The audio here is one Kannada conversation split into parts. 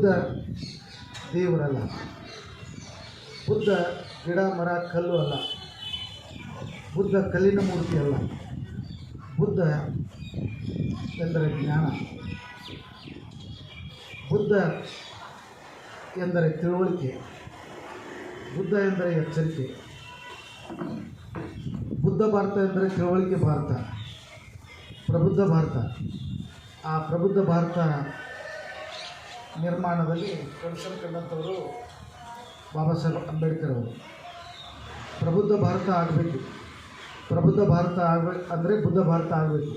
ಬುದ್ಧ ದೇವರಲ್ಲ. ಬುದ್ಧ ಗಿಡ, ಮರ, ಕಲ್ಲು ಅಲ್ಲ. ಬುದ್ಧ ಕಲ್ಲಿನ ಮೂರ್ತಿ ಅಲ್ಲ. ಬುದ್ಧ ಎಂದರೆ ಜ್ಞಾನ. ಬುದ್ಧ ಎಂದರೆ ತಿಳುವಳಿಕೆ. ಬುದ್ಧ ಎಂದರೆ ಎಚ್ಚರಿಕೆ. ಬುದ್ಧ ಭಾರತ ಎಂದರೆ ತಿಳುವಳಿಕೆ ಭಾರತ. ಪ್ರಬುದ್ಧ ಭಾರತ. ಆ ಪ್ರಬುದ್ಧ ಭಾರತ ನಿರ್ಮಾಣದಲ್ಲಿ ಕನಸನ್ನು ಕಂಡಂಥವರು ಬಾಬಾ ಸಾಹೇಬ್ ಅಂಬೇಡ್ಕರ್ ಅವರು. ಪ್ರಬುದ್ಧ ಭಾರತ ಆಗಬೇಕು. ಪ್ರಬುದ್ಧ ಭಾರತ ಆಗಬೇಕು ಅಂದರೆ ಬುದ್ಧ ಭಾರತ ಆಗಬೇಕು.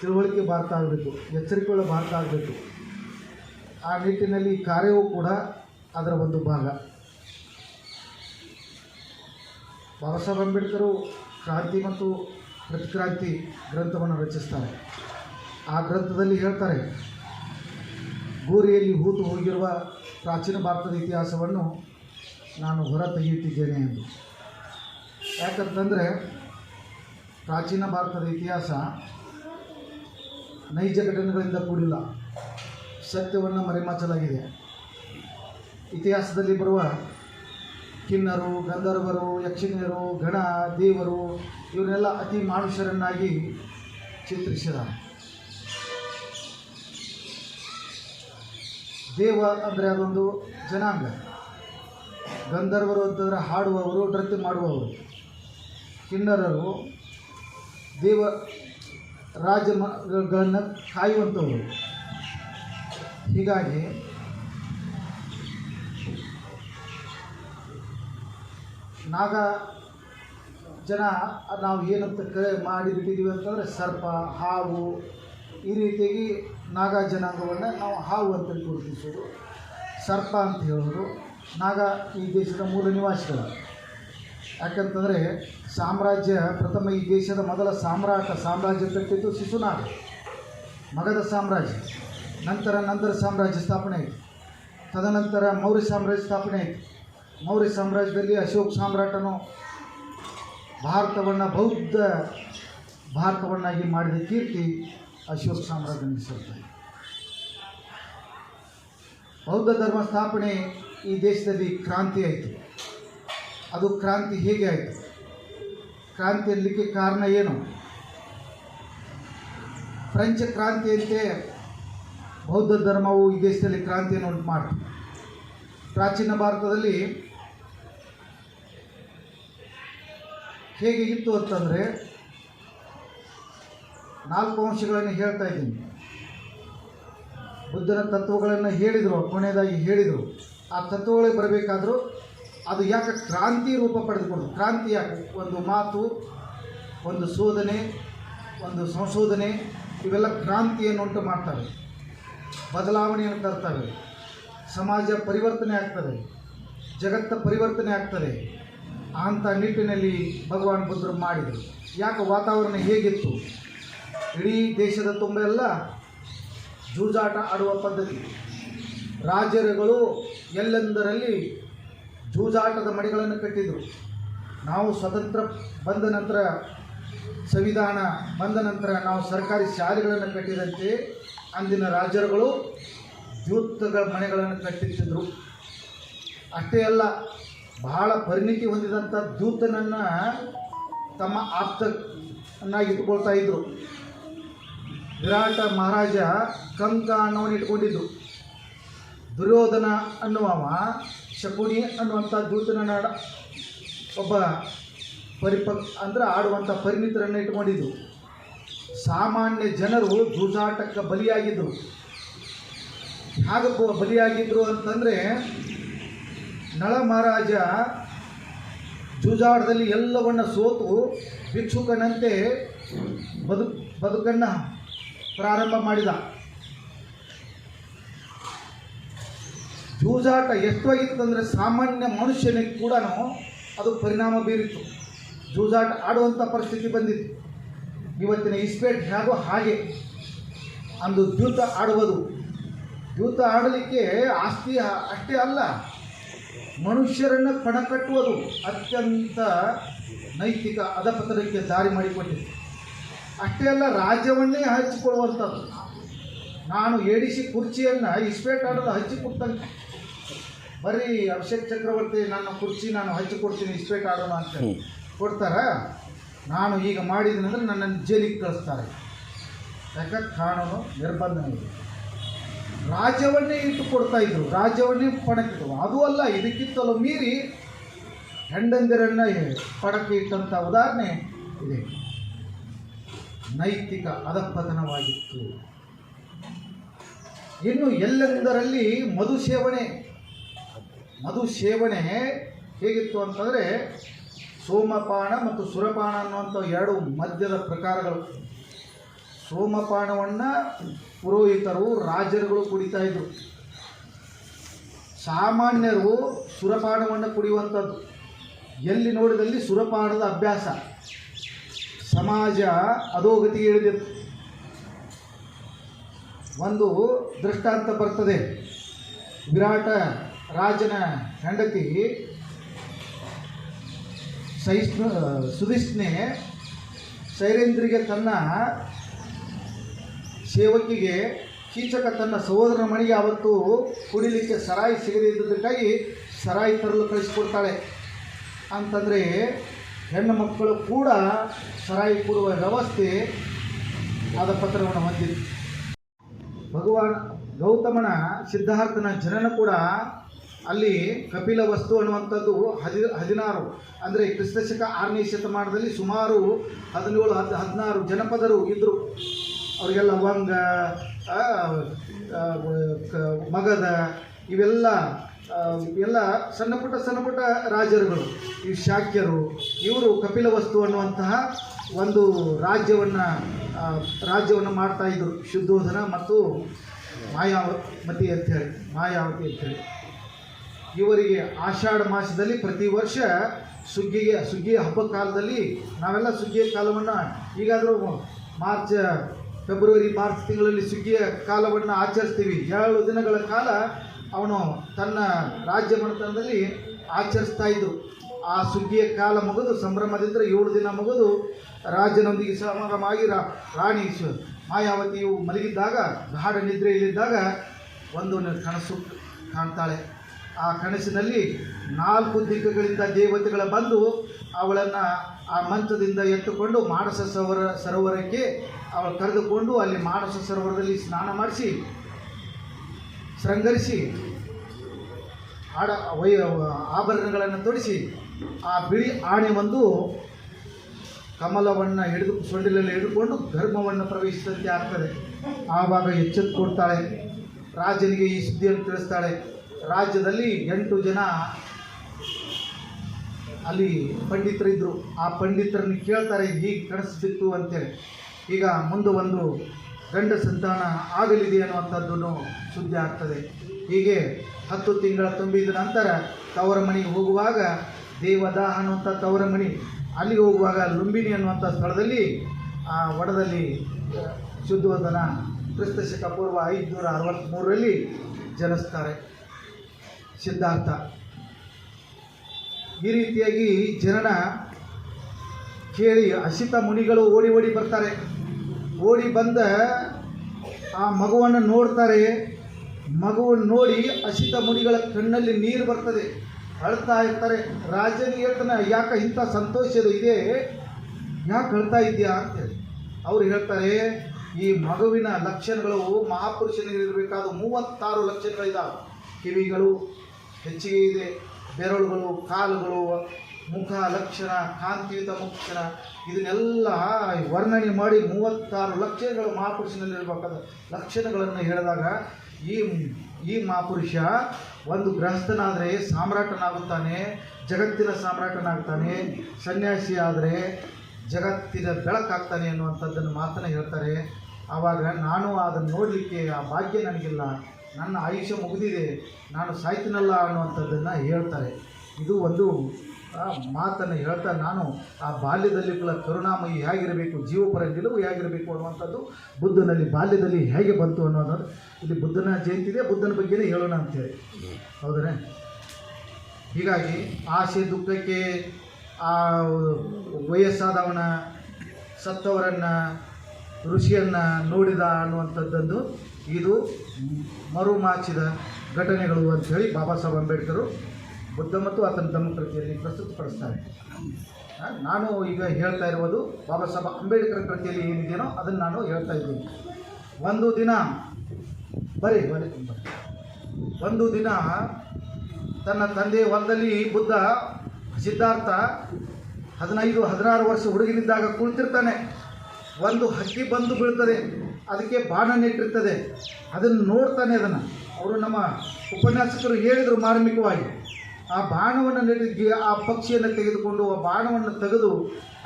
ತಿಳುವಳಿಕೆ ಭಾರತ ಆಗಬೇಕು. ಎಚ್ಚರಿಕೆಗಳ ಭಾರತ ಆಗಬೇಕು. ಆ ನಿಟ್ಟಿನಲ್ಲಿ ಕಾರ್ಯವೂ ಕೂಡ ಅದರ ಒಂದು ಭಾಗ. ಬಾಬಾ ಸಾಹೇಬ್ ಅಂಬೇಡ್ಕರು ಕ್ರಾಂತಿ ಮತ್ತು ಪ್ರತಿಕ್ರಾಂತಿ ಗ್ರಂಥವನ್ನು ರಚಿಸ್ತಾರೆ. ಆ ಗ್ರಂಥದಲ್ಲಿ ಹೇಳ್ತಾರೆ ಗೋರಿಯಲ್ಲಿ ಹೂತು ಹೋಗಿರುವ ಪ್ರಾಚೀನ ಭಾರತದ ಇತಿಹಾಸವನ್ನು ನಾನು ಹೊರ ತೆಗೆಯುತ್ತಿದ್ದೇನೆ ಎಂದು. ಯಾಕಂತಂದರೆ ಪ್ರಾಚೀನ ಭಾರತದ ಇತಿಹಾಸ ನೈಜ ಘಟನೆಗಳಿಂದ ಕೂಡಿಲ್ಲ. ಸತ್ಯವನ್ನು ಮರೆಮಾಚಲಾಗಿದೆ. ಇತಿಹಾಸದಲ್ಲಿ ಬರುವ ಕಿನ್ನರು, ಗಂಧರ್ವರು ಯಕ್ಷಿಣಿಯರು ಗಣ, ದೇವರು, ಇವನ್ನೆಲ್ಲ ಅತಿ ಮಾನುಷರನ್ನಾಗಿ ಚಿತ್ರಿಸಿದ್ದಾರೆ. ದೇವ ಅಂದರೆ ಅದೊಂದು ಜನಾಂಗ. ಗಂಧರ್ವರು ಅಂತಂದರೆ ಹಾಡುವವರು, ನೃತ್ಯ ಮಾಡುವವರು. ಕಿನ್ನರರು ದೇವ ರಾಜಗಳನ್ನು ಕಾಯುವಂಥವರು. ಹೀಗಾಗಿ ನಾಗ ಜನ ನಾವು ಏನಂತ ಕರೆ ಮಾಡಿಬಿಟ್ಟಿದ್ದೀವಿ ಅಂತಂದರೆ ಸರ್ಪ, ಹಾವು ಈ ರೀತಿಯಾಗಿ ನಾಗ ಜನಾಂಗವನ್ನು ನಾವು ಹಾವು ಅಂತ ಗುರುತಿಸೋದು. ಸರ್ಪ ಅಂತ ಹೇಳೋದು. ನಾಗ ಈ ದೇಶದ ಮೂಲ ನಿವಾಸಿಗಳು. ಯಾಕಂತಂದರೆ ಸಾಮ್ರಾಜ್ಯ ಪ್ರಥಮ ಈ ದೇಶದ ಮೊದಲ ಸಾಮ್ರಾಟ ಸಾಮ್ರಾಜ್ಯ ಕಟ್ಟಿದ್ದು ಶಿಶುನಾಗ. ಮಗಧ ಸಾಮ್ರಾಜ್ಯ. ನಂತರ ನಂದರ ಸಾಮ್ರಾಜ್ಯ ಸ್ಥಾಪನೆ ಆಯಿತು. ತದನಂತರ ಮೌರ್ಯ ಸಾಮ್ರಾಜ್ಯ ಸ್ಥಾಪನೆ ಆಯಿತು. ಮೌರ್ಯ ಸಾಮ್ರಾಜ್ಯದಲ್ಲಿ ಅಶೋಕ್ ಸಾಮ್ರಾಟನು ಭಾರತವನ್ನು ಬೌದ್ಧ ಭಾರತವನ್ನಾಗಿ ಮಾಡಿದ ಕೀರ್ತಿ ಅಶೋಕ್ ಸಾಮ್ರಾಜ್ಯ ನಿಲ್ಲಿಸುತ್ತೆ. ಬೌದ್ಧ ಧರ್ಮ ಸ್ಥಾಪನೆ ಈ ದೇಶದಲ್ಲಿ ಕ್ರಾಂತಿ ಆಯಿತು. ಅದು ಕ್ರಾಂತಿ ಹೇಗೆ ಆಯಿತು? ಕ್ರಾಂತಿ ಇರಲಿಕ್ಕೆ ಕಾರಣ ಏನು? ಫ್ರೆಂಚ್ ಕ್ರಾಂತಿಯಂತೆ ಬೌದ್ಧ ಧರ್ಮವು ಈ ದೇಶದಲ್ಲಿ ಕ್ರಾಂತಿಯನ್ನು ಉಂಟು ಮಾಡಿತು ಪ್ರಾಚೀನ ಭಾರತದಲ್ಲಿ ಹೇಗೆ ಇತ್ತು ಅಂತಂದರೆ ನಾಲ್ಕು ಅಂಶಗಳನ್ನು ಹೇಳ್ತಾ ಇದ್ದೀನಿ. ಬುದ್ಧನ ತತ್ವಗಳನ್ನು ಹೇಳಿದರು, ಕೊನೆಯದಾಗಿ ಹೇಳಿದರು. ಆ ತತ್ವಗಳಿಗೆ ಬರಬೇಕಾದರೂ ಅದು ಯಾಕೆ ಕ್ರಾಂತಿ ರೂಪ ಪಡೆದುಕೊಂಡು ಕ್ರಾಂತಿ ಯಾಕೆ ಒಂದು ಮಾತು, ಒಂದು ಶೋಧನೆ ಒಂದು ಸಂಶೋಧನೆ, ಇವೆಲ್ಲ ಕ್ರಾಂತಿಯನ್ನು ಉಂಟು ಮಾಡ್ತವೆ. ಬದಲಾವಣೆಯನ್ನು ತರ್ತವೆ. ಸಮಾಜ ಪರಿವರ್ತನೆ ಆಗ್ತದೆ. ಜಗತ್ತ ಪರಿವರ್ತನೆ ಆಗ್ತದೆ. ಅಂಥ ನಿಟ್ಟಿನಲ್ಲಿ ಭಗವಾನ್ ಬುದ್ಧರು ಮಾಡಿದರು. ಯಾಕೆ ವಾತಾವರಣ ಹೇಗಿತ್ತು? ಇಡೀ ದೇಶದ ತುಂಬ ಎಲ್ಲ ಜೂಜಾಟ ಆಡುವ ಪದ್ಧತಿ. ರಾಜರುಗಳು ಎಲ್ಲೆಂದರಲ್ಲಿ ಜೂಜಾಟದ ಮಡಿಗಳನ್ನು ಕಟ್ಟಿದರು. ನಾವು ಸ್ವತಂತ್ರ ಬಂದ ನಂತರ, ಸಂವಿಧಾನ ಬಂದ ನಂತರ ನಾವು ಸರ್ಕಾರಿ ಶಾಲೆಗಳನ್ನು ಕಟ್ಟಿದಂತೆ ಅಂದಿನ ರಾಜರುಗಳು ಜೂತಗಳ ಮನೆಗಳನ್ನು ಕಟ್ಟಿಸಿದರು. ಅಷ್ಟೇ ಅಲ್ಲ, ಬಹಳ ಪರಿಣಿತಿ ಹೊಂದಿದಂಥ ದೂತನನ್ನು ತಮ್ಮ ಆಪ್ತನಾಗಿ ಇಟ್ಕೊಳ್ತಾ ಇದ್ದರು ವಿರಾಟ ಮಹಾರಾಜ ಕಂಕ ಅನ್ನವನ್ನು ಇಟ್ಕೊಂಡಿದ್ದು ದುರ್ಯೋಧನ ಅನ್ನುವವ ಶಕುನಿ ಅನ್ನುವಂಥ ದೂತನ ಒಬ್ಬ ಪರಿಪಕ್ ಅಂದ್ರೆ ಆಡುವಂಥ ಪರಿಣಿತರನ್ನು ಇಟ್ಕೊಂಡಿದ್ದು ಸಾಮಾನ್ಯ ಜನರು ಜೂಜಾಟಕ್ಕೆ ಬಲಿಯಾಗಿದ್ದರು ಹಾಗೂ ಬಲಿಯಾಗಿದ್ದರು ಅಂತಂದರೆ ನಳ ಮಹಾರಾಜ ಜೂಜಾಟದಲ್ಲಿ ಎಲ್ಲವನ್ನ ಸೋತು ಭಿಕ್ಷುಕನಂತೆ ಬದುಕು ಬದುಕನ್ನು ಪ್ರಾರಂಭ ಮಾಡಿದ. ಜೂಜಾಟ ಎಷ್ಟು ಆಗಿತ್ತಂದರೆ ಸಾಮಾನ್ಯ ಮನುಷ್ಯನಿಗೆ ಕೂಡ ಅದು ಪರಿಣಾಮ ಬೀರಿತ್ತು. ಜೂಜಾಟ ಆಡುವಂಥ ಪರಿಸ್ಥಿತಿ ಬಂದಿತ್ತು. ಇವತ್ತಿನ ಇಸ್ಪೇಟ್ ಹೇಗೋ ಹಾಗೆ. ಅಂದು ದ್ಯೂತ ಆಡುವುದು. ದ್ಯೂತ ಆಡಲಿಕ್ಕೆ ಆಸ್ತಿ ಅಷ್ಟೇ ಅಲ್ಲ, ಮನುಷ್ಯರನ್ನು ಪಣ ಕಟ್ಟುವುದು ಅತ್ಯಂತ ನೈತಿಕ ಅಧಪತನಕ್ಕೆ ದಾರಿ ಮಾಡಿಕೊಟ್ಟಿದೆ ಅಷ್ಟೇ ಅಲ್ಲ ರಾಜ್ಯವನ್ನೇ ಹಂಚಿಕೊಳ್ಳುವಂಥದ್ದು ನಾನು ಏಡಿಸಿ ಕುರ್ಚಿಯನ್ನು ಇಸ್ಪೇಟಾಡಲು ಆಡೋದು ಹಂಚಿಕೊಡ್ತಂಗೆ ಬರೀ ಅಭಿಷೇಕ್ ಚಕ್ರವರ್ತಿ ನನ್ನ ಕುರ್ಚಿ ನಾನು ಹಂಚಿಕೊಡ್ತೀನಿ ಇಸ್ಪೇಟ್ ಆಡೋಣ ಅಂತ ಕೊಡ್ತಾರ? ನಾನು ಈಗ ಮಾಡಿದ್ದೀನಂದ್ರೆ ನನ್ನನ್ನು ಜೈಲಿಗೆ ಕಳಿಸ್ತಾರೆ. ಯಾಕೆ ಕಾನೂನು ನಿರ್ಬಂಧ ಇದೆ. ರಾಜ್ಯವನ್ನೇ ಇಟ್ಟು ಕೊಡ್ತಾ ಇದ್ರು ರಾಜ್ಯವನ್ನೇ ಪಣಕ್ಕಿಟ್ಟು ಅದು ಅಲ್ಲ ಇದಕ್ಕಿಂತಲೂ ಮೀರಿ ಹೆಂಡಂದಿರನ್ನ ಪಡಕ್ಕೆ ಇಟ್ಟಂಥ ಉದಾಹರಣೆ ಇದೆ. ನೈತಿಕ ಅಧಪತನವಾಗಿತ್ತು. ಇನ್ನು ಎಲ್ಲೆಂದರಲ್ಲಿ ಮಧು ಸೇವನೆ? ಮಧು ಸೇವನೆ ಹೇಗಿತ್ತು ಅಂತಂದರೆ ಸೋಮಪಾನ ಮತ್ತು ಸುರಪಾನ ಅನ್ನುವಂಥ ಎರಡು ಮದ್ಯದ ಪ್ರಕಾರಗಳು. ಸೋಮಪಾನವನ್ನು ಪುರೋಹಿತರು, ರಾಜರುಗಳು ಕುಡಿತಾ ಇದ್ದರು ಸಾಮಾನ್ಯರು ಸುರಪಾನವನ್ನು ಕುಡಿಯುವಂಥದ್ದು. ಎಲ್ಲಿ ನೋಡಿದಲ್ಲಿ ಸುರಪಾನದ ಅಭ್ಯಾಸ. ಸಮಾಜ ಅಧೋಗತಿಗೆ ಇಳಿದಿತ್ತು ಒಂದು ದೃಷ್ಟಾಂತ ಬರ್ತದೆ. ವಿರಾಟ ರಾಜನ ಹೆಂಡತಿ ಸಹಿಷ್ಣು, ಸುಧಿಷ್ಣೆ ಶೈರೇಂದ್ರಿಗೆ ತನ್ನ ಸೇವಕಿಗೆ ಕೀಚಕ ತನ್ನ ಸಹೋದರ ಮನೆಗೆ ಅವತ್ತು ಕುಡಿಲಿಕ್ಕೆ ಸರಾಯಿ ಸಿಗದೇ ಇದ್ದುದಕ್ಕಾಗಿ ಸರಾಯಿ ತರಲು ಕಳಿಸ್ಕೊಡ್ತಾಳೆ. ಅಂತಂದರೆ ಹೆಣ್ಣು ಮಕ್ಕಳು ಕೂಡ ಸರಾಯಿ ಕೊಡುವ ವ್ಯವಸ್ಥೆ ಆದ ಪತ್ರವನ್ನು ಹೊಂದಿದೆ. ಭಗವಾನ್ ಗೌತಮನ ಸಿದ್ಧಾರ್ಥನ ಜನನ ಕೂಡ ಅಲ್ಲಿ ಕಪಿಲ ವಸ್ತು ಅನ್ನುವಂಥದ್ದು ಹದಿ ಹದಿನಾರು, ಅಂದರೆ ಕ್ರಿಸ್ತಶಕ ಆರನೇ ಶತಮಾನದಲ್ಲಿ ಸುಮಾರು ಹದಿನೇಳು, ಹದ್ ಹದಿನಾರು ಜನಪದರು ಇದ್ದರು ಅವರಿಗೆಲ್ಲ ವಂಗ ಮಗದ ಇವೆಲ್ಲ ಎಲ್ಲ ಸಣ್ಣ ಪುಟ್ಟ ಸಣ್ಣ ಪುಟ್ಟ ರಾಜರುಗಳು, ಈ ಶಾಕ್ಯರು, ಇವರು ಕಪಿಲ ವಸ್ತು ಅನ್ನುವಂತಹ ಒಂದು ರಾಜ್ಯವನ್ನು ರಾಜ್ಯವನ್ನು ಮಾಡ್ತಾ ಇದ್ದರು ಶುದ್ಧೋಧನ ಮತ್ತು ಮಾಯಾವತಿ ಅಂಥೇಳಿ ಮಾಯಾವತಿ ಅಂಥೇಳಿ ಇವರಿಗೆ ಆಷಾಢ ಮಾಸದಲ್ಲಿ ಪ್ರತಿ ವರ್ಷ ಸುಗ್ಗಿಗೆ ಸುಗ್ಗಿಯ ಹಬ್ಬ ಕಾಲದಲ್ಲಿ ನಾವೆಲ್ಲ ಸುಗ್ಗಿಯ ಕಾಲವನ್ನು ಈಗಾದರೂ ಮಾರ್ಚ್, ಫೆಬ್ರವರಿ, ಮಾರ್ಚ್ ತಿಂಗಳಲ್ಲಿ ಸುಗ್ಗಿಯ ಕಾಲವನ್ನು ಆಚರಿಸ್ತೀವಿ. ಏಳು ದಿನಗಳ ಕಾಲ ಅವನು ತನ್ನ ರಾಜ್ಯ ಮನೆತನದಲ್ಲಿ ಆಚರಿಸ್ತಾ ಇದ್ದರು ಆ ಸುಗ್ಗಿಯ ಕಾಲ ಮುಗಿದು ಸಂಭ್ರಮದಿಂದ ಏಳು ದಿನ ಮುಗಿದು ರಾಜನೊಂದಿಗೆ ಸಮಾಗಮಾಗಿ ರಾಣಿ ಮಾಯಾವತಿಯು ಮಲಗಿದ್ದಾಗ, ಗಾಢ ನಿದ್ರೆಯಲ್ಲಿದ್ದಾಗ ಒಂದು ಕನಸು ಕಾಣ್ತಾಳೆ. ಆ ಕನಸಿನಲ್ಲಿ ನಾಲ್ಕು ದಿಕ್ಕುಗಳಿಂದ ದೇವತೆಗಳ ಬಂದು ಅವಳನ್ನು ಆ ಮಂಚದಿಂದ ಎತ್ತುಕೊಂಡು ಮಾನಸ ಸರೋವರ ಸರೋವರಕ್ಕೆ ಅವಳು ಕರೆದುಕೊಂಡು ಅಲ್ಲಿ ಮಾನಸ ಸರೋವರದಲ್ಲಿ ಸ್ನಾನ ಮಾಡಿಸಿ ಶೃಂಗರಿಸಿ ಆಡ ವೈ ಆಭರಣಗಳನ್ನು ತೊಡಿಸಿ ಆ ಬಿಳಿ ಆಣೆ ಒಂದು ಕಮಲವನ್ನು ಹಿಡಿದು ಸೊಂಡಿಲಲ್ಲಿ ಹಿಡಿದುಕೊಂಡು ಗರ್ಭವನ್ನು ಪ್ರವೇಶಿಸಿದಂತೆ ಆಗ್ತದೆ. ಆವಾಗ ಎಚ್ಚೆತ್ತುಕೊಡ್ತಾಳೆ ರಾಜನಿಗೆ ಈ ಸುದ್ದಿಯನ್ನು ತಿಳಿಸ್ತಾಳೆ. ರಾಜ್ಯದಲ್ಲಿ ಎಂಟು ಜನ ಅಲ್ಲಿ ಪಂಡಿತರಿದ್ದರು ಆ ಪಂಡಿತರನ್ನು ಕೇಳ್ತಾರೆ, ಹೀಗೆ ಕನಸು ಬಿತ್ತು ಅಂತೇಳಿ. ಈಗ ಮುಂದೆ ಒಂದು ಗಂಡ ಸಂತಾನ ಆಗಲಿದೆ ಅನ್ನುವಂಥದ್ದು ಸುದ್ದಿ ಆಗ್ತದೆ. ಹೀಗೆ ಹತ್ತು ತಿಂಗಳ ತುಂಬಿದ ನಂತರ ತವರ ಮನೆಗೆ ಹೋಗುವಾಗ ದೇವದಾಹ ಅನ್ನುವಂಥ ತವರ ಮನೆ ಅಲ್ಲಿಗೆ ಹೋಗುವಾಗ ಲುಂಬಿನಿ ಅನ್ನುವಂಥ ಸ್ಥಳದಲ್ಲಿ, ಆ ವಡದಲ್ಲಿ ಕ್ರಿಸ್ತ ಶಕ ಪೂರ್ವ ಐದುನೂರ ಅರವತ್ತ್ಮೂರರಲ್ಲಿ ಜನಿಸ್ತಾರೆ. ಸಿದ್ಧಾರ್ಥ. ಈ ರೀತಿಯಾಗಿ ಜನನ ಕೇಳಿ ಹಸಿತ ಮುನಿಗಳು ಓಡಿ ಓಡಿ ಬರ್ತಾರೆ. ಓಡಿ ಬಂದ ಆ ಮಗುವನ್ನು ನೋಡ್ತಾರೆ. ಮಗುವನ್ನು ನೋಡಿ ಅಶಿತ ಮುನಿಗಳ ಕಣ್ಣಲ್ಲಿ ನೀರು ಬರ್ತದೆ. ಅಳ್ತಾ ಇರ್ತಾರೆ. ರಾಜನಿಗೆ ಹೇಳ್ತಾನೆ ಯಾಕೆ ಇಂಥ ಸಂತೋಷದ ಇದೆ? ಯಾಕೆ ಅಳ್ತಾ ಇದೆಯಾ ಅಂತೇಳಿ. ಅವ್ರು ಹೇಳ್ತಾರೆ, ಈ ಮಗುವಿನ ಲಕ್ಷಣಗಳು ಮಹಾಪುರುಷನಿಗೆ ಇರಬೇಕಾದ ಮೂವತ್ತಾರು ಲಕ್ಷಣಗಳಿದ್ದಾವೆ ಕಿವಿಗಳು, ಹೆಚ್ಚಿಗೆ ಇದೆ, ಬೆರಳುಗಳು, ಕಾಲುಗಳು ಮುಖ ಲಕ್ಷಣ ಕಾಂತಿಯುತ ಮುಖ್ಯರ ಇದನ್ನೆಲ್ಲ ವರ್ಣನೆ ಮಾಡಿ ಮೂವತ್ತಾರು ಲಕ್ಷಣಗಳು ಮಹಾಪುರುಷನಲ್ಲಿರಬೇಕಾದ ಲಕ್ಷಣಗಳನ್ನು ಹೇಳಿದಾಗ ಈ ಈ ಮಹಾಪುರುಷ ಒಂದು ಗೃಹಸ್ಥನಾದರೆ ಸಾಮ್ರಾಟನಾಗುತ್ತಾನೆ, ಜಗತ್ತಿನ ಸಾಮ್ರಾಟನಾಗ್ತಾನೆ ಸನ್ಯಾಸಿ ಆದರೆ ಜಗತ್ತಿನ ಬೆಳಕಾಗ್ತಾನೆ ಅನ್ನುವಂಥದ್ದನ್ನು ಮಾತನ್ನು ಹೇಳ್ತಾರೆ. ಆವಾಗ ನಾನು ಅದನ್ನು ನೋಡಲಿಕ್ಕೆ ಆ ಭಾಗ್ಯ ನನಗಿಲ್ಲ, ನನ್ನ ಆಯುಷ್ಯ ಮುಗಿದಿದೆ, ನಾನು ಸಾಯ್ತೀನಲ್ಲ ಅನ್ನುವಂಥದ್ದನ್ನು ಹೇಳ್ತಾರೆ. ಇದು ಒಂದು ಆ, ಮಾತನ್ನು ಹೇಳ್ತಾ ನಾನು ಆ ಬಾಲ್ಯದಲ್ಲಿ ಕೂಡ ಕರುಣಾಮಯಿ ಹೇಗಿರಬೇಕು ಜೀವಪರ ನಿಲುವು ಹೇಗಿರಬೇಕು ಅನ್ನುವಂಥದ್ದು ಬುದ್ಧನಲ್ಲಿ ಬಾಲ್ಯದಲ್ಲಿ ಹೇಗೆ ಬಂತು ಅನ್ನೋದು ಇಲ್ಲಿ ಬುದ್ಧನ ಜಯಂತಿ ಇದೆ ಬುದ್ಧನ ಬಗ್ಗೆನೇ ಹೇಳೋಣ ಅಂತೇಳಿ. ಹೌದನೇ ಹೀಗಾಗಿ ಆಸೆ ದುಃಖಕ್ಕೆ ಆ ವಯಸ್ಸಾದವನ ಸತ್ತವರನ್ನು ಋಷಿಯನ್ನು ನೋಡಿದ ಅನ್ನುವಂಥದ್ದೊಂದು ಇದು ಮರುಮಾಚಿದ ಘಟನೆಗಳು ಅಂಥೇಳಿ ಬಾಬಾ ಸಾಹೇಬ್ ಅಂಬೇಡ್ಕರು ಬುದ್ಧ ಮತ್ತು ಆತನ ಧಮ್ಮಕೃತಿಯಲ್ಲಿ ಪ್ರಸ್ತುತಪಡಿಸ್ತಾರೆ. ಆ, ನಾನು ಈಗ ಹೇಳ್ತಾ ಇರುವುದು ಬಾಬಾ ಸಾಹೇಬ್ ಅಂಬೇಡ್ಕರ್ ಕೃತಿಯಲ್ಲಿ ಏನಿದೆಯೋ ಅದನ್ನು ನಾನು ಹೇಳ್ತಾ ಇದ್ದೀನಿ. ಒಂದು ದಿನ ಬರೀ ಬರೀ ಒಂದು ದಿನ ತನ್ನ ತಂದೆ ಹೊಲದಲ್ಲಿ ಬುದ್ಧ ಸಿದ್ಧಾರ್ಥ ಹದಿನೈದು ಹದಿನಾರು ವರ್ಷ ಹುಡುಗಿನಿದ್ದಾಗ ಕುಳಿತಿರ್ತಾನೆ. ಒಂದು ಹಕ್ಕಿ ಬಂದು ಬೀಳ್ತದೆ ಅದಕ್ಕೆ ಬಾಣ ನೆಟ್ಟಿರ್ತದೆ ಅದನ್ನು ನೋಡ್ತಾನೆ ಅದನ್ನು. ಅವರು ನಮ್ಮ ಉಪನ್ಯಾಸಕರು ಹೇಳಿದರು ಮಾರ್ಮಿಕವಾಗಿ. ಆ ಬಾಣವನ್ನು ನೀಡಿದ ಆ ಪಕ್ಷಿಯನ್ನು ತೆಗೆದುಕೊಂಡು ಆ ಬಾಣವನ್ನು ತೆಗೆದು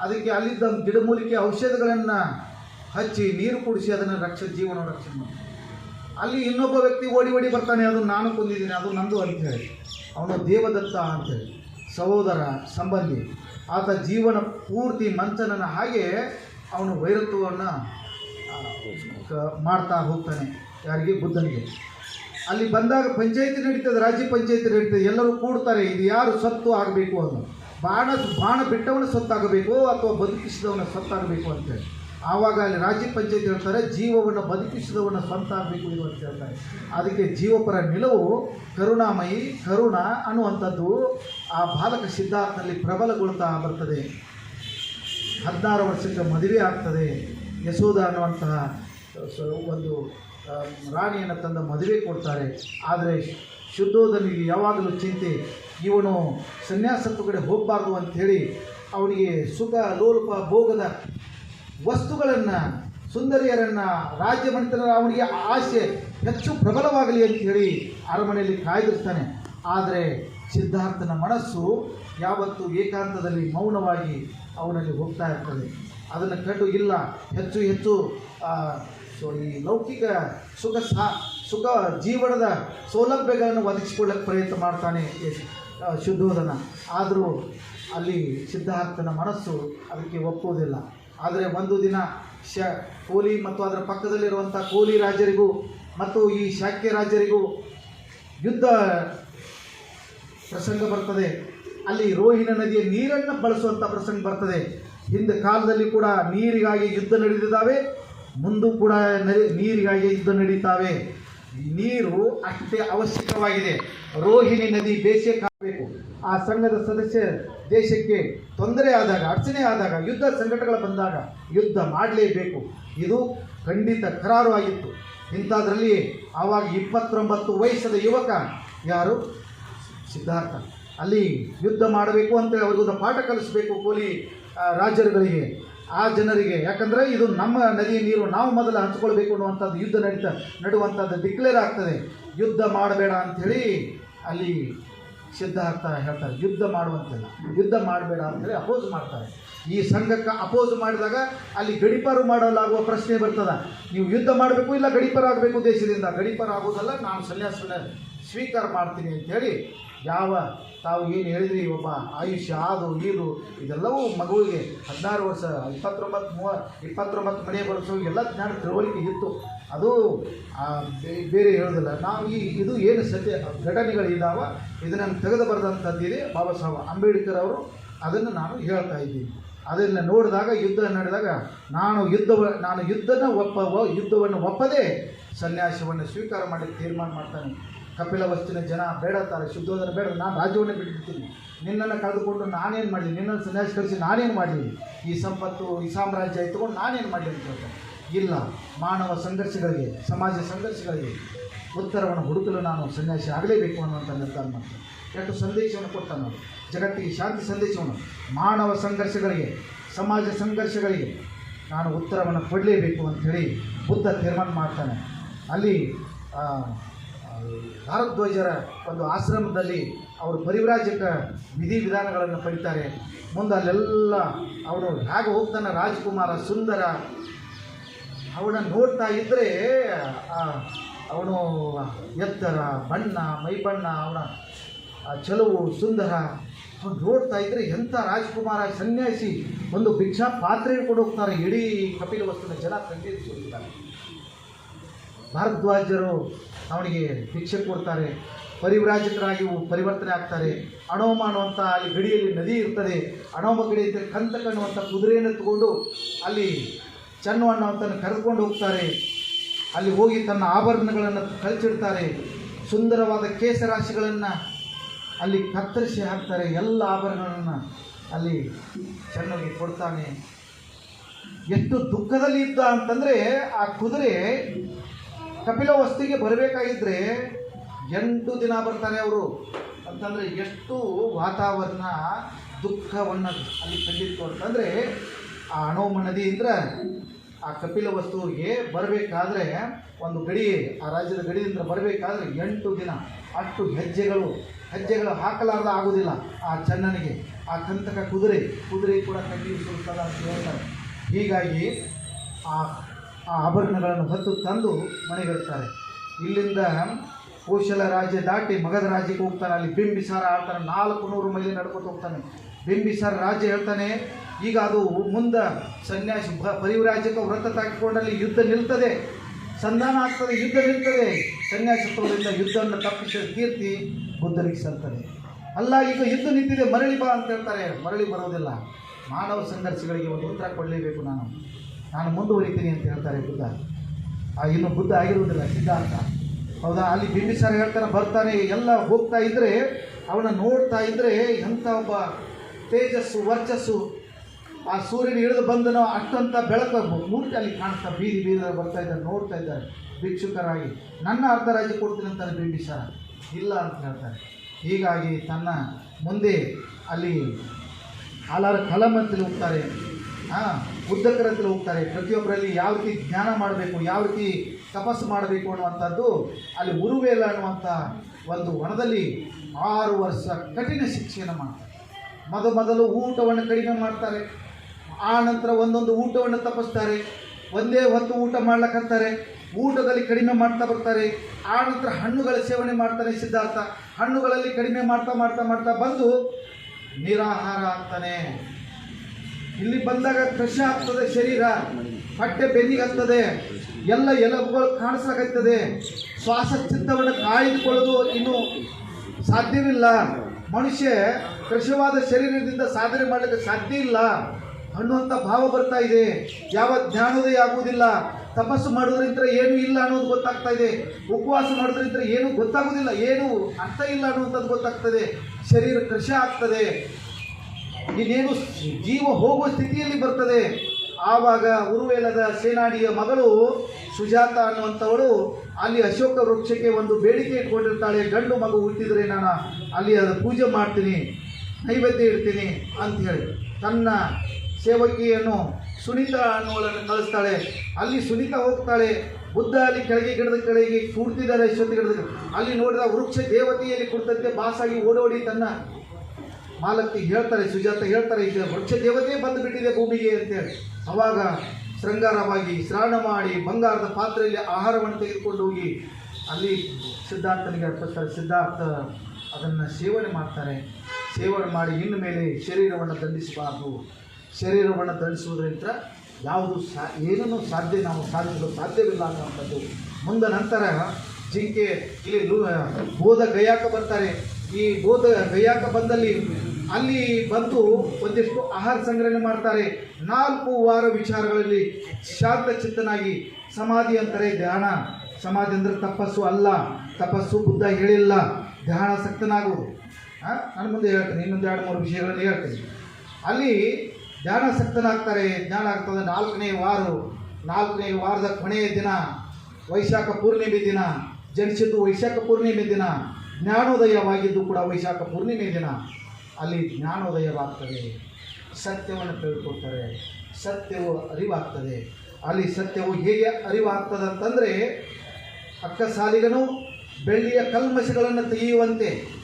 ಅದಕ್ಕೆ ಅಲ್ಲಿದ್ದ ಗಿಡಮೂಲಿಕೆ ಔಷಧಗಳನ್ನು ಹಚ್ಚಿ ನೀರು ಕುಡಿಸಿ ಅದನ್ನು ರಕ್ಷ ಜೀವನ ರಕ್ಷಣೆ ಮಾಡಿ ಅಲ್ಲಿ ಇನ್ನೊಬ್ಬ ವ್ಯಕ್ತಿ ಓಡಿ ಓಡಿ ಬರ್ತಾನೆ, ಅದು ನಾನು ಕೊಂದಿದ್ದೀನಿ, ಅದು ನಂದು ಅಂತೇಳಿ ಅವನು ದೇವದತ್ತ ಅಂತೇಳಿ ಸಹೋದರ, ಸಂಬಂಧಿ, ಆತ ಜೀವನ ಪೂರ್ತಿ ಮಂಚನನ ಹಾಗೆ ಅವನು ವೈರತ್ವವನ್ನು ಮಾಡ್ತಾ ಹೋಗ್ತಾನೆ. ಯಾರಿಗೆ? ಬುದ್ಧನಿಗೆ. ಅಲ್ಲಿ ಬಂದಾಗ ಪಂಚಾಯತಿ ನಡೀತದೆ, ರಾಜ್ಯ ಪಂಚಾಯತಿ ನಡೀತದೆ, ಎಲ್ಲರೂ ಕೂಡ್ತಾರೆ, ಇದು ಯಾರು ಸತ್ತು ಆಗಬೇಕು ಅಂತ. ಬಾಣ ಬಾಣ ಬಿಟ್ಟವನ ಸತ್ತಾಗಬೇಕು ಅಥವಾ ಬದುಕಿಸಿದವನ ಸತ್ತಾಗಬೇಕು ಅಂತೇಳಿ ಆವಾಗ ಅಲ್ಲಿ ರಾಜ್ಯ ಪಂಚಾಯತಿ ಹೇಳ್ತಾರೆ, ಜೀವವನ್ನು ಬದುಕಿಸಿದವನ ಸ್ವಂತ ಆಗಬೇಕು ಇದು ಅಂತ ಹೇಳ್ತಾರೆ. ಅದಕ್ಕೆ ಜೀವಪರ ನಿಲುವು ಕರುಣಾಮಯಿ, ಕರುಣ ಅನ್ನುವಂಥದ್ದು ಆ ಬಾಲಕ ಸಿದ್ಧಾರ್ಥನಲ್ಲಿ ಪ್ರಬಲಗೊಳ್ತಾ ಬರ್ತದೆ. ಹದಿನಾರು ವರ್ಷಕ್ಕೆ ಮದುವೆ ಆಗ್ತದೆ. ಯಶೋಧ ಅನ್ನುವಂತಹ ಒಂದು ರಾಣಿಯನ್ನು ತಂದ ಮದುವೆ ಕೊಡ್ತಾರೆ. ಆದರೆ ಶುದ್ಧೋಧನಿಗೆ ಯಾವಾಗಲೂ ಚಿಂತೆ, ಇವನು ಸನ್ಯಾಸತ್ವ ಕಡೆ ಹೋಗಬಾರ್ದು ಅಂಥೇಳಿ ಅವನಿಗೆ ಸುಖ, ಲೋಲುಪ, ಭೋಗದ ವಸ್ತುಗಳನ್ನು, ಸುಂದರಿಯರನ್ನು ರಾಜ್ಯ ಮಂತ್ರ ಅವನಿಗೆ ಆಸೆ ಹೆಚ್ಚು ಪ್ರಬಲವಾಗಲಿ ಅಂತ ಹೇಳಿ ಅರಮನೆಯಲ್ಲಿ ಕಾಯ್ದಿರ್ತಾನೆ. ಆದರೆ ಸಿದ್ಧಾರ್ಥನ ಮನಸ್ಸು ಯಾವತ್ತೂ ಏಕಾಂತದಲ್ಲಿ ಮೌನವಾಗಿ ಅವನಲ್ಲಿ ಹೋಗ್ತಾ ಇರ್ತದೆ. ಅದನ್ನು ಕಂಡು ಇಲ್ಲ, ಹೆಚ್ಚು ಹೆಚ್ಚು ಸೊ ಈ ಲೌಕಿಕ ಸುಖ ಸುಖ ಜೀವನದ ಸೌಲಭ್ಯಗಳನ್ನು ಒದಗಿಸ್ಕೊಳ್ಳೋಕೆ ಪ್ರಯತ್ನ ಮಾಡ್ತಾನೆ ಶುದ್ಧೋದನ. ಆದರೂ ಅಲ್ಲಿ ಸಿದ್ಧಾರ್ಥನ ಮನಸ್ಸು ಅದಕ್ಕೆ ಒಪ್ಪುವುದಿಲ್ಲ. ಆದರೆ ಒಂದು ದಿನ ಶ, ಕೋಲಿ ಮತ್ತು ಅದರ ಪಕ್ಕದಲ್ಲಿರುವಂಥ ಕೋಲಿ ರಾಜರಿಗೂ ಮತ್ತು ಈ ಶಾಕ್ಯ ರಾಜರಿಗೂ ಯುದ್ಧ ಪ್ರಸಂಗ ಬರ್ತದೆ. ಅಲ್ಲಿ ರೋಹಿಣ ನದಿಯ ನೀರನ್ನು ಬಳಸುವಂಥ ಪ್ರಸಂಗ ಬರ್ತದೆ. ಹಿಂದೆ ಕಾಲದಲ್ಲಿ ಕೂಡ ನೀರಿಗಾಗಿ ಯುದ್ಧ ನಡೆದಿದ್ದಾವೆ. ಮುಂದೂ ಕೂಡ ನದಿ ನೀರಿಗಾಗಿ ಯುದ್ಧ ನಡೀತಾವೆ. ನೀರು ಅಷ್ಟೇ ಅವಶ್ಯಕವಾಗಿದೆ. ರೋಹಿಣಿ ನದಿ ಬೇಸಿಗೆ ಕಾಣಬೇಕು ಆ ಸಂಘದ ಸದಸ್ಯ ದೇಶಕ್ಕೆ ತೊಂದರೆ ಆದಾಗ, ಅಡಚಣೆ ಆದಾಗ, ಯುದ್ಧ ಸಂಕಟಗಳು ಬಂದಾಗ ಯುದ್ಧ ಮಾಡಲೇಬೇಕು. ಇದು ಖಂಡಿತ ಕರಾರು ಆಗಿತ್ತು ಇಂಥದ್ರಲ್ಲಿ ಆವಾಗ ಇಪ್ಪತ್ತೊಂಬತ್ತು ವಯಸ್ಸದ ಯುವಕ ಯಾರು? ಸಿದ್ಧಾರ್ಥ. ಅಲ್ಲಿ ಯುದ್ಧ ಮಾಡಬೇಕು ಅಂತೇಳಿ ಅವ್ರಿಗೊಂದು ಪಾಠ ಕಲಿಸಬೇಕು ಕೋಲಿ ರಾಜರುಗಳಿಗೆ. ಆ ಜನರಿಗೆ, ಯಾಕಂದರೆ ಇದು ನಮ್ಮ ನದಿಯ ನೀರು, ನಾವು ಮೊದಲು ಹಂಚ್ಕೊಳ್ಬೇಕು ಅನ್ನುವಂಥದ್ದು ಯುದ್ಧ ನಡೀತಾ, ನಡುವಂಥದ್ದು ಡಿಕ್ಲೇರ್ ಆಗ್ತದೆ. ಯುದ್ಧ ಮಾಡಬೇಡ ಅಂಥೇಳಿ ಅಲ್ಲಿ ಸಿದ್ಧಾರ್ಥ ಹೇಳ್ತಾರೆ. ಯುದ್ಧ ಮಾಡುವಂತಿಲ್ಲ. ಯುದ್ಧ ಮಾಡಬೇಡ ಅಂತೇಳಿ ಅಪೋಸ್ ಮಾಡ್ತಾರೆ. ಈ ಸಂಘಕ್ಕೆ ಅಪೋಸ್ ಮಾಡಿದಾಗ ಅಲ್ಲಿ ಗಡಿಪಾರು ಮಾಡಲಾಗುವ ಪ್ರಶ್ನೆ ಬರ್ತದೆ. ನೀವು ಯುದ್ಧ ಮಾಡಬೇಕು ಇಲ್ಲ ಗಡಿಪಾರು ಆಗಬೇಕು ದೇಶದಿಂದ? ಗಡಿಪಾರು ಆಗೋದಲ್ಲ ನಾನು ಸನ್ಯಾಸನ ಸ್ವೀಕಾರ ಮಾಡ್ತೀನಿ ಅಂತೇಳಿ ಯಾವ ತಾವು ಏನು ಹೇಳಿದ್ರಿ ಒಬ್ಬ ಆಯುಷ್ಯ ಅದು ಇದು ಇದೆಲ್ಲವೂ ಮಗುವಿಗೆ ಹದಿನಾರು ವರ್ಷ, ಇಪ್ಪತ್ತೊಂಬತ್ತು ಮೂವ, ಇಪ್ಪತ್ತೊಂಬತ್ತು ಮನೆ ಬರೆಸೋ ಎಲ್ಲ ಜ್ಞಾನ ತಿಳುವಳಿಕೆ ಇತ್ತು. ಅದು ಬೇರೆ ಹೇಳೋದಿಲ್ಲ. ನಾವು ಈ, ಇದು ಏನು ಸತ್ಯ ಘಟನೆಗಳಿದ್ದಾವ ಇದನ್ನು ತೆಗೆದು ಬರೆದಂಥದ್ದಿದೆ ಬಾಬಾ ಸಾಹೇಬ್ ಅಂಬೇಡ್ಕರ್ ಅವರು ಅದನ್ನು ನಾನು ಹೇಳ್ತಾ ಇದ್ದೀನಿ. ಅದನ್ನು ನೋಡಿದಾಗ, ಯುದ್ಧ ನಡೆದಾಗ, ನಾನು ಯುದ್ಧವ, ನಾನು ಯುದ್ಧನ ಒಪ್ಪ ಯುದ್ಧವನ್ನು ಒಪ್ಪದೇ ಸನ್ಯಾಸವನ್ನು ಸ್ವೀಕಾರ ಮಾಡಿ ತೀರ್ಮಾನ ಮಾಡ್ತಾನೆ. ಕಪಿಲ ವಸ್ತಿನ ಜನ ಬೇಡತ್ತಾರೆ ಶುದ್ಧೋಧನ ಬೇಡ, ನಾನು ರಾಜ್ಯವನ್ನೇ ಬಿಟ್ಟಿರ್ತೀನಿ ನಿನ್ನನ್ನು ಕಳೆದುಕೊಂಡು ನಾನೇನು ಮಾಡಲಿ? ನಿನ್ನನ್ನು ಸನ್ಯಾಸ ಕಳಿಸಿ ನಾನೇನು ಮಾಡಲಿ? ಈ ಸಂಪತ್ತು, ಈ ಸಾಮ್ರಾಜ್ಯ ಇಟ್ಕೊಂಡು ನಾನೇನು ಮಾಡಲಿ ಅಂತ ಇಲ್ಲ, ಮಾನವ ಸಂಘರ್ಷಗಳಿಗೆ, ಸಮಾಜ ಸಂಘರ್ಷಗಳಿಗೆ ಉತ್ತರವನ್ನು ಹುಡುಕಲು ನಾನು ಸನ್ಯಾಸಿ ಆಗಲೇಬೇಕು ಅನ್ನುವಂಥ ನಿರ್ಧಾರ ಮಾಡ್ತೇನೆ ಎಷ್ಟು ಸಂದೇಶವನ್ನು ಕೊಟ್ಟ ಜಗತ್ತಿಗೆ ಶಾಂತಿ ಸಂದೇಶವನ್ನು. ಮಾನವ ಸಂಘರ್ಷಗಳಿಗೆ, ಸಮಾಜ ಸಂಘರ್ಷಗಳಿಗೆ ನಾನು ಉತ್ತರವನ್ನು ಕೊಡಲೇಬೇಕು ಅಂಥೇಳಿ ಬುದ್ಧ ತೀರ್ಮಾನ ಮಾಡ್ತಾನೆ. ಅಲ್ಲಿ ಭಾರದ್ವಾಜರ ಒಂದು ಆಶ್ರಮದಲ್ಲಿ ಅವರು ಪರಿವ್ರಾಜಕ ವಿಧಿ ವಿಧಾನಗಳನ್ನು ಪಡಿತಾರೆ. ಮುಂದೆ ಅಲ್ಲೆಲ್ಲ ಅವನು ಹೇಗೆ ಹೋಗ್ತಾನೆ ರಾಜಕುಮಾರ ಸುಂದರ ಅವನ ನೋಡ್ತಾ ಇದ್ದರೆ ಅವನು ಎತ್ತರ, ಬಣ್ಣ, ಮೈಬಣ್ಣ, ಅವನ ಚೆಲುವು, ಸುಂದರ ಅವ್ನು ನೋಡ್ತಾ ಇದ್ದರೆ ಎಂಥ ರಾಜಕುಮಾರ ಸನ್ಯಾಸಿ. ಒಂದು ಭಿಕ್ಷಾ ಪಾತ್ರೆ ಕೊಡೋಗ್ತಾರೆ ಇಡೀ ಕಪಿಲ ವಸ್ತುನ ಜನ ಖಂಡಿಸಿದ್ದಾರೆ ಭಾರದ್ವಾಜರು ಅವನಿಗೆ ಭಿಕ್ಷೆ ಕೊಡ್ತಾರೆ ಪರಿವ್ರಾಜಕರಾಗಿ ಪರಿವರ್ತನೆ ಆಗ್ತಾರೆ. ಅಣೋಮ ಅನ್ನುವಂಥ ಅಲ್ಲಿ ಗಡಿಯಲ್ಲಿ ನದಿ ಇರ್ತದೆ. ಅಣೋಮ ಗಡಿ ಅಂತ ಕಂತಕ ಅನ್ನುವಂಥ ಕುದುರೆಯನ್ನು ತಗೊಂಡು ಅಲ್ಲಿ ಚನ್ನು ಅನ್ನುವಂಥನ್ನು ಕರೆದುಕೊಂಡು ಹೋಗ್ತಾರೆ. ಅಲ್ಲಿ ಹೋಗಿ ತನ್ನ ಆಭರಣಗಳನ್ನು ಕಳಿಸಿಡ್ತಾರೆ ಸುಂದರವಾದ ಕೇಸರಾಶಿಗಳನ್ನು ಅಲ್ಲಿ ಕತ್ತರಿಸಿ ಹಾಕ್ತಾರೆ. ಎಲ್ಲ ಆಭರಣಗಳನ್ನು ಅಲ್ಲಿ ಚೆನ್ನಾಗಿ ಕೊಡ್ತಾನೆ. ಎಷ್ಟು ದುಃಖದಲ್ಲಿ ಇದ್ದ ಅಂತಂದರೆ ಆ ಕುದುರೆ ಕಪಿಲ ವಸ್ತಿಗೆ ಬರಬೇಕಾಗಿದ್ರೆ ಎಂಟು ದಿನ ಬರ್ತಾರೆ ಅವರು. ಅಂತಂದರೆ ಎಷ್ಟು ವಾತಾವರಣ ದುಃಖವನ್ನು ಅಲ್ಲಿ ಕಂಡಿತ್ತು ಅಂತಂದರೆ ಆ ಅಣೋಮ ನದಿಯಿಂದ ಆ ಕಪಿಲ ವಸ್ತುವಿಗೆ ಬರಬೇಕಾದ್ರೆ ಒಂದು ಗಡಿ, ಆ ರಾಜ್ಯದ ಗಡಿಯಿಂದ ಬರಬೇಕಾದ್ರೆ ಎಂಟು ದಿನ. ಅಷ್ಟು ಹೆಜ್ಜೆಗಳು ಹೆಜ್ಜೆಗಳು ಹಾಕಲಾರ್ದ ಆಗೋದಿಲ್ಲ ಆ ಚನ್ನನಿಗೆ ಆ ಕಂತಕ ಕುದುರೆ ಕುದುರೆ ಕೂಡ ಕಟ್ಟಿ ಸುರಿಸ್ತದ ಅಂತ ಹೇಳ್ತಾರೆ. ಹೀಗಾಗಿ ಆ ಆ ಆಭರಣಗಳನ್ನು ಹೊತ್ತು ತಂದು ಮನೆಗಿರ್ತಾರೆ ಇಲ್ಲಿಂದ ಕೋಶಲ ರಾಜ್ಯ ದಾಟಿ ಮಗಧ ರಾಜ್ಯಕ್ಕೆ ಹೋಗ್ತಾನೆ. ಅಲ್ಲಿ ಬಿಂಬಿಸಾರ ಆಡ್ತಾನೆ ನಾಲ್ಕು ನೂರು ಮೈಲಿ ನಡ್ಕೊತ ಹೋಗ್ತಾನೆ. ಬಿಂಬಿಸಾರ ರಾಜ್ಯ ಹೇಳ್ತಾನೆ, ಈಗ ಅದು ಮುಂದೆ ಸನ್ಯಾಸಿ ಪರಿವ್ರಾಜ್ಯಕ್ಕೆ ವ್ರತ ತಾಕಿಕೊಂಡಲ್ಲಿ ಯುದ್ಧ ನಿಲ್ತದೆ. ಸಂಧಾನ ಆಗ್ತದೆ, ಯುದ್ಧ ನಿಲ್ತದೆ. ಸನ್ಯಾಸತ್ವದಿಂದ ಯುದ್ಧವನ್ನು ತಪ್ಪಿಸಿದ ಕೀರ್ತಿ ಬುದ್ಧನಿಗೆ ಸಲ್ತದೆ ಅಲ್ಲ, ಈಗ ಯುದ್ಧ ನಿಂತಿದೆ, ಮರಳಿ ಬಾ ಅಂತ ಹೇಳ್ತಾರೆ. ಮರಳಿ ಬರೋದಿಲ್ಲ. ಮಾನವ ಸಂಘರ್ಷಗಳಿಗೆ ಒಂದು ಉತ್ತರ ಕೊಡಲೇಬೇಕು ನಾನು. ನಾನು ಮುಂದುವರಿತೀನಿ ಅಂತ ಹೇಳ್ತಾರೆ ಬುದ್ಧ. ಆ, ಇನ್ನು ಬುದ್ಧ ಆಗಿರುವುದಿಲ್ಲ, ಸಿದ್ಧಾರ್ಥ. ಹೌದಾ? ಅಲ್ಲಿ ಬಿಂಬಿಸಾರ ಹೇಳ್ತಾರೆ ಬರ್ತಾನೆ ಎಲ್ಲ ಹೋಗ್ತಾ ಇದ್ದರೆ ಅವನ ನೋಡ್ತಾ ಇದ್ದರೆ ಎಂಥ ಒಬ್ಬ ತೇಜಸ್ಸು, ವರ್ಚಸ್ಸು. ಆ ಸೂರ್ಯನ ಇಳಿದು ಬಂದನೋ ಅಷ್ಟಂತ ಬೆಳಕು ಮೂರ್ತಿ ಅಲ್ಲಿ ಕಾಣ್ತಾ, ಬೀದಿ ಬೀದಿ ಬರ್ತಾ ಇದ್ದಾರೆ, ನೋಡ್ತಾ ಇದ್ದಾರೆ, ಭಿಕ್ಷುಕರಾಗಿ. ನನ್ನ ಅರ್ಧ ರಾಜ್ಯ ಕೊಡ್ತೀನಿ ಅಂತಾರೆ ಬಿಂಬಿಸಾರ ಇಲ್ಲ ಅಂತ ಹೇಳ್ತಾರೆ. ಹೀಗಾಗಿ ತನ್ನ ಮುಂದೆ ಅಲ್ಲಿ ಹಲರ ಕಲಮಂತಲ್ಲಿ ಹೋಗ್ತಾರೆ. ಹಾಂ ಹತ್ರ ಹೋಗ್ತಾರೆ. ಪ್ರತಿಯೊಬ್ಬರಲ್ಲಿ ಯಾವ ರೀತಿ ಜ್ಞಾನ ಮಾಡಬೇಕು, ಯಾವ ರೀತಿ ತಪಸ್ಸು ಮಾಡಬೇಕು ಅನ್ನುವಂಥದ್ದು ಅಲ್ಲಿ ಉರುವೇಲ ಅನ್ನುವಂಥ ಒಂದು ವನದಲ್ಲಿ ಆರು ವರ್ಷ ಕಠಿಣ ಶಿಕ್ಷೆಯನ್ನು ಮಾಡ್ತಾರೆ. ಮೊದ ಮೊದಲು ಊಟವನ್ನು ಕಡಿಮೆ ಮಾಡ್ತಾರೆ. ಆ ನಂತರ ಒಂದೊಂದು ಊಟವನ್ನು ತಪ್ಪಿಸ್ತಾರೆ ಒಂದೇ ಹೊತ್ತು ಊಟ ಮಾಡ್ಲಕ್ಕಂತಾರೆ ಊಟದಲ್ಲಿ ಕಡಿಮೆ ಮಾಡ್ತಾ ಬರ್ತಾರೆ. ಆ ನಂತರ ಹಣ್ಣುಗಳ ಸೇವನೆ ಮಾಡ್ತಾನೆ ಸಿದ್ಧಾರ್ಥ. ಹಣ್ಣುಗಳಲ್ಲಿ ಕಡಿಮೆ ಮಾಡ್ತಾ ಮಾಡ್ತಾ ಮಾಡ್ತಾ ಬಂದು ನಿರಾಹಾರ ಆಗ್ತಾನೆ. ಇಲ್ಲಿ ಬಂದಾಗ ಕೃಷಿ ಆಗ್ತದೆ, ಶರೀರ, ಹೊಟ್ಟೆ ಬೆನ್ನಿಗತ್ತದೆ ಎಲ್ಲ ಎಲಬುಗಳು ಕಾಣಿಸ್ಲಾಗತ್ತದೆ ಶ್ವಾಸ ಚಿತ್ತವನ್ನು ಕಾಯ್ದುಕೊಳ್ಳೋದು ಇನ್ನು ಸಾಧ್ಯವಿಲ್ಲ. ಮನುಷ್ಯ ಕೃಷಿವಾದ ಶರೀರದಿಂದ ಸಾಧನೆ ಮಾಡಲಿಕ್ಕೆ ಸಾಧ್ಯ ಇಲ್ಲ. ಅನ್ನುವಂಥ ಭಾವ ಬರ್ತಾ ಇದೆ. ಯಾವ ಜ್ಞಾನೋದಯ ಆಗುವುದಿಲ್ಲ. ತಪಸ್ಸು ಮಾಡೋದ್ರಿಂದ ಏನು ಇಲ್ಲ ಅನ್ನೋದು ಗೊತ್ತಾಗ್ತಾ ಇದೆ. ಉಪವಾಸ ಮಾಡೋದ್ರಿಂದ ಏನು ಗೊತ್ತಾಗೋದಿಲ್ಲ ಏನು ಅರ್ಥ ಇಲ್ಲ ಅನ್ನುವಂಥದ್ದು ಗೊತ್ತಾಗ್ತದೆ. ಶರೀರ ಕೃಷಿ ಆಗ್ತದೆ. ಇನ್ನೇನು ಜೀವ ಹೋಗುವ ಸ್ಥಿತಿಯಲ್ಲಿ ಬರ್ತದೆ. ಆವಾಗ ಉರುವೇಲದ ಸೇನಾಡಿಯ ಮಗಳು ಸುಜಾತ ಅನ್ನುವಂಥವಳು ಅಲ್ಲಿ ಅಶೋಕ ವೃಕ್ಷಕ್ಕೆ ಒಂದು ಬೇಡಿಕೆ ಇಟ್ಕೊಂಡಿರ್ತಾಳೆ. ಗಂಡು ಮಗು ಹುಟ್ಟಿದರೆ ನಾನು ಅಲ್ಲಿ ಅದು ಪೂಜೆ ಮಾಡ್ತೀನಿ, ನೈವೇದ್ಯ ಇಡ್ತೀನಿ ಅಂತ ಹೇಳಿ. ತನ್ನ ಸೇವಕಿಯನ್ನು ಸುನೀತಾ ಅನ್ನುವಳನ್ನು ಕಳಿಸ್ತಾಳೆ. ಅಲ್ಲಿ ಸುನೀತಾ ಹೋಗ್ತಾಳೆ. ಬುದ್ಧ ಅಲ್ಲಿ ಕೆಳಗೆ ಗಿಡದ ಕೆಳಗೆ ಕೂಡ್ತಿದ್ದಾರೆ ಅಶ್ವತ್ಥ ಗಿಡದ ಅಲ್ಲಿ ನೋಡಿದ ವೃಕ್ಷ ದೇವತೆಯಲ್ಲಿ ಕುಳಿತಂತೆ, ಬಾಸಾಗಿ ಓಡೋಡಿ ತನ್ನ ಮಾಲಕ್ತಿ ಹೇಳ್ತಾರೆ, ಸುಜಾತ ಹೇಳ್ತಾರೆ, ಈಗ ವೃಕ್ಷ ದೇವತೆ ಬಂದು ಬಿಟ್ಟಿದೆ ಭೂಮಿಗೆ ಅಂತೇಳಿ. ಅವಾಗ ಶೃಂಗಾರವಾಗಿ ಸ್ನಾನ ಮಾಡಿ ಬಂಗಾರದ ಪಾತ್ರೆಯಲ್ಲಿ ಆಹಾರವನ್ನು ತೆಗೆದುಕೊಂಡು ಹೋಗಿ ಅಲ್ಲಿ ಸಿದ್ಧಾರ್ಥನಿಗೆ ಅರ್ಪಿಸ್ತಾರೆ. ಸಿದ್ಧಾರ್ಥ ಅದನ್ನು ಸೇವನೆ ಮಾಡ್ತಾರೆ. ಸೇವನೆ ಮಾಡಿ ಇನ್ನು ಮೇಲೆ ಶರೀರವನ್ನು ದಂಡಿಸಬಾರ್ದು. ಶರೀರವನ್ನು ದಂಡಿಸುವುದರಿಂದ ಯಾವುದು ಸಾ, ಏನನ್ನು ಸಾಧ್ಯ ನಾವು ಸಾಧಿಸಲು ಸಾಧ್ಯವಿಲ್ಲ ಅನ್ನುವಂಥದ್ದು. ಮುಂದೆ ನಂತರ ಜಿಂಕೆ, ಇಲ್ಲಿ ಬೋಧ ಗಯಾಕ ಬರ್ತಾರೆ. ಈ ಬೋಧ ಗಯಾಕ ಬಂದಲ್ಲಿ ಅಲ್ಲಿ ಬಂದು ಒಂದಿಷ್ಟು ಆಹಾರ ಸಂಗ್ರಹಣೆ ಮಾಡ್ತಾರೆ. ನಾಲ್ಕು ವಾರ ವಿಚಾರಗಳಲ್ಲಿ ಶಾಂತ ಚಿತ್ತನಾಗಿ ಸಮಾಧಿ ಅಂತಾರೆ ಧ್ಯಾನ. ಸಮಾಧಿ ಅಂದರೆ ತಪಸ್ಸು ಅಲ್ಲ, ತಪಸ್ಸು ಬುದ್ಧ ಹೇಳಿಲ್ಲ ಧ್ಯಾನಾಸಕ್ತನಾಗುವುದು ಹಾಂ ನಾನು ಮುಂದೆ ಹೇಳ್ತೀನಿ ಇನ್ನೊಂದು ಎರಡು ಮೂರು ವಿಷಯಗಳನ್ನು ಹೇಳ್ತೀನಿ. ಅಲ್ಲಿ ಧ್ಯಾನ ಸಕ್ತನಾಗ್ತಾರೆ ಜ್ಞಾನ ಆಗ್ತದೆ ನಾಲ್ಕನೇ ವಾರ, ನಾಲ್ಕನೇ ವಾರದ ಕೊನೆಯ ದಿನ, ವೈಶಾಖ ಪೂರ್ಣಿಮೆ ದಿನ, ಜನಿಸಿದ್ದು ವೈಶಾಖ ಪೂರ್ಣಿಮೆ ದಿನ, ಜ್ಞಾನೋದಯವಾಗಿದ್ದು ಕೂಡ ವೈಶಾಖ ಪೂರ್ಣಿಮೆ ದಿನ. ಅಲ್ಲಿ ಜ್ಞಾನೋದಯವಾಗ್ತದೆ. ಸತ್ಯವನ್ನು ತಿಳ್ಕೊಳ್ತಾರೆ. ಸತ್ಯವು ಅರಿವಾಗ್ತದೆ. ಅಲ್ಲಿ ಸತ್ಯವು ಹೇಗೆ ಅರಿವಾಗ್ತದೆ ಅಂತಂದರೆ ಅಕ್ಕಸಾಲಿಗನು ಬೆಳ್ಳಿಯ ಕಲ್ಮಶಗಳನ್ನು ತೆಗೆಯುವಂತೆ.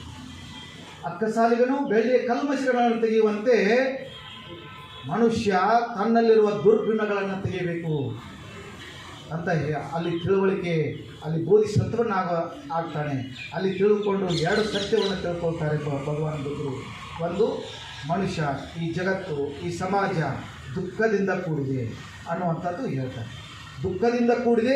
ಅಕ್ಕಸಾಲಿಗನು ಬೆಳ್ಳಿಯ ಕಲ್ಮಶಗಳನ್ನು ತೆಗೆಯುವಂತೆ ಮನುಷ್ಯ ತನ್ನಲ್ಲಿರುವ ದುರ್ಗುಣಗಳನ್ನು ತೆಗೆಯಬೇಕು. ಅಂತ ಅಲ್ಲಿ ತಿಳುವಳಿಕೆ, ಅಲ್ಲಿ ಬೋಧಿಸತ್ವನಾಗ ಆಗ್ತಾನೆ. ಅಲ್ಲಿ ತಿಳ್ಕೊಂಡು ಎರಡು ಸತ್ಯವನ್ನು ತಿಳ್ಕೊಳ್ತಾರೆ ಭಗವಾನ್ ಬುದ್ಧರು. ಒಂದು, ಮನುಷ್ಯ, ಈ ಜಗತ್ತು, ಈ ಸಮಾಜ ದುಃಖದಿಂದ ಕೂಡಿದೆ ಅನ್ನುವಂಥದ್ದು ಹೇಳ್ತಾರೆ. ದುಃಖದಿಂದ ಕೂಡಿದೆ